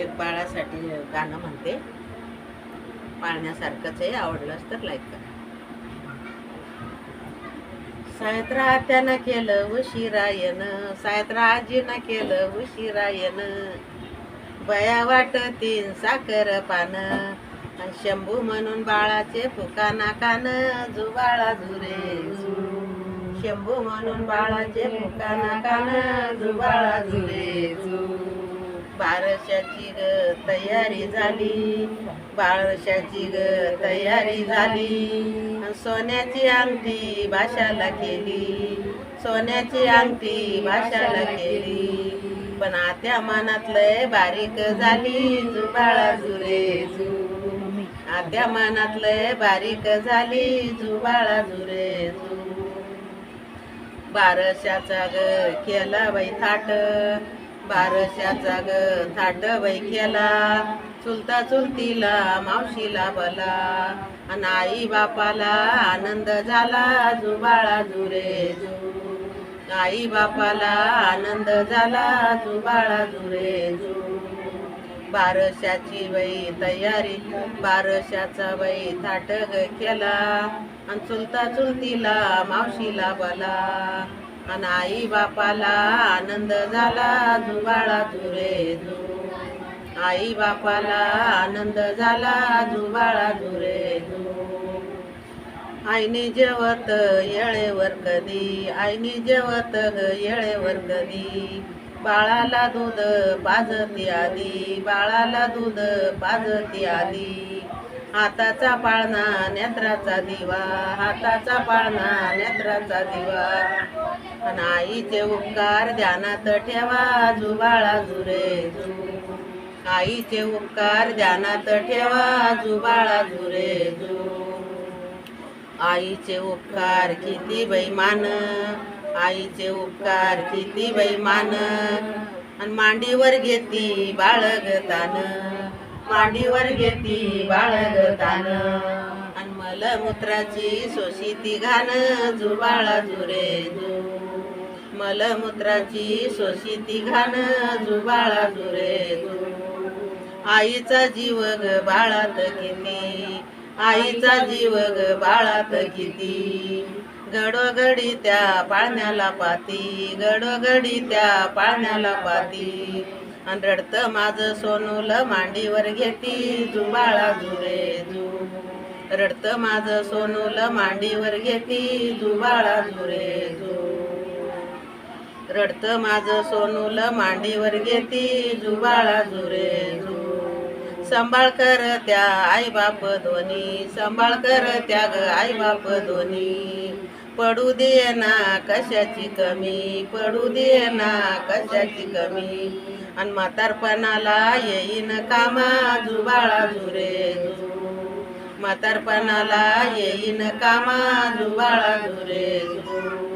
एक बाळासाठी गाणं म्हणते. पाळण्यासारखंच आहे आवडलंच तर लाईक करा. सायत्रात्यानं केलं उशिरायन सायत्रा आजीनं केलं उशिरायन. बया वाटतीन साखर पान शंभू म्हणून बाळाचे फुकाना कान जुबाळा झुरे. शंभू म्हणून बाळाचे फुकाना कान जुबाळा झुरे. झू बारशाची ग तयारी झाली. बारशाची ग तयारी झाली. सोन्याची अंगठी भाषाला केली. सोन्याची अंगठी भाषाला केली. पण आत्या मनातलंय बारीक झाली. जुबाळा जुरे जू आत्या मनातलंय बारीक झाली. जुबाळा जुरे जू. बारशाचा ग केला बाई थाट. बारशाचा ग थाट बाई केला चुलता चुलतीला मावशीला बला आणि आई बापाला आनंद झाला जुबाळा जुरे जू. आई बापाला आनंद झाला जुबाळा जुरे जू. बारशाची बाई तयारी बारशाचा बाई थाट ग केला आणि चुलता चुलतीला मावशीला बला. आणि आई बापाला आनंद झाला जुबाळा दुरे जू आई बापाला आनंद झाला जुबाळा दुरे जू आईने जेवत येळेवर कधी आईने जेवत येळेवर कधी. बाळाला दूध पाजती आधी बाळाला दूध पाजती आधी. हाताचा पाळणा नेत्राचा दिवा हाताचा पाळणा नेत्राचा दिवा. आईचे उपकार ध्यानात ठेवा जुबाळा जुरे जू आईचे उपकार ध्यानात ठेवा जुबाळा जुरे जू आईचे उपकार किती बैमान आईचे उपकार किती बैमान आणि मांडीवर घेती बाळगतान मांडीवर घेती बाळगतान. आणि मलमूत्राची सोशिती घाण जुबाळा जुरे जू मलमूत्राची सोशिती घाण जुबाळा जुरे आईचा जीव ग बाळात किती? आईचा जीव ग बाळात किती? गडोगडी त्या पाळण्याला पाती गडोगडी त्या पाळण्याला पाती. आणि रडत माझं सोनूल मांडीवर घेती जुबाळा जुरे जू रडत माझं सोनूल मांडीवर घेती जुबाळा जुरे जू रडत माझं सोनूल मांडीवर घेती जुबाळा जुरे जू. सांभाळ कर त्या आई बाप दोन्ही सांभाळ कर त्या ग आई बाप दोन्ही पडू दे ना कशाची कमी पडू दे ना कशाची कमी. आणि म्हातारपणाला येईन कामा जुबाळा जुरे जू. म्हातारपणाला येईन कामा जुबाळा जुरे जू.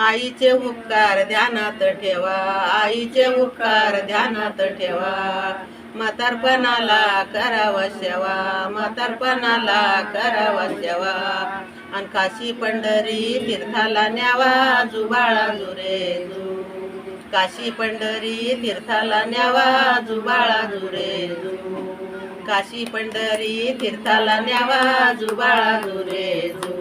आईचे उपकार ध्यानात ठेवा. आईचे उपकार ध्यानात ठेवा. म्हातारपणाला करावा सेवा. म्हातारपणाला करावा सेवा. आणि काशी पंढरी तीर्थाला न्यावा. जुबाळा जुरे जू. काशी पंढरी तीर्थाला न्यावा. जुबाळा जुरे जू. काशी पंढरी तीर्थाला न्यावा. जुबाळा जुरे जू.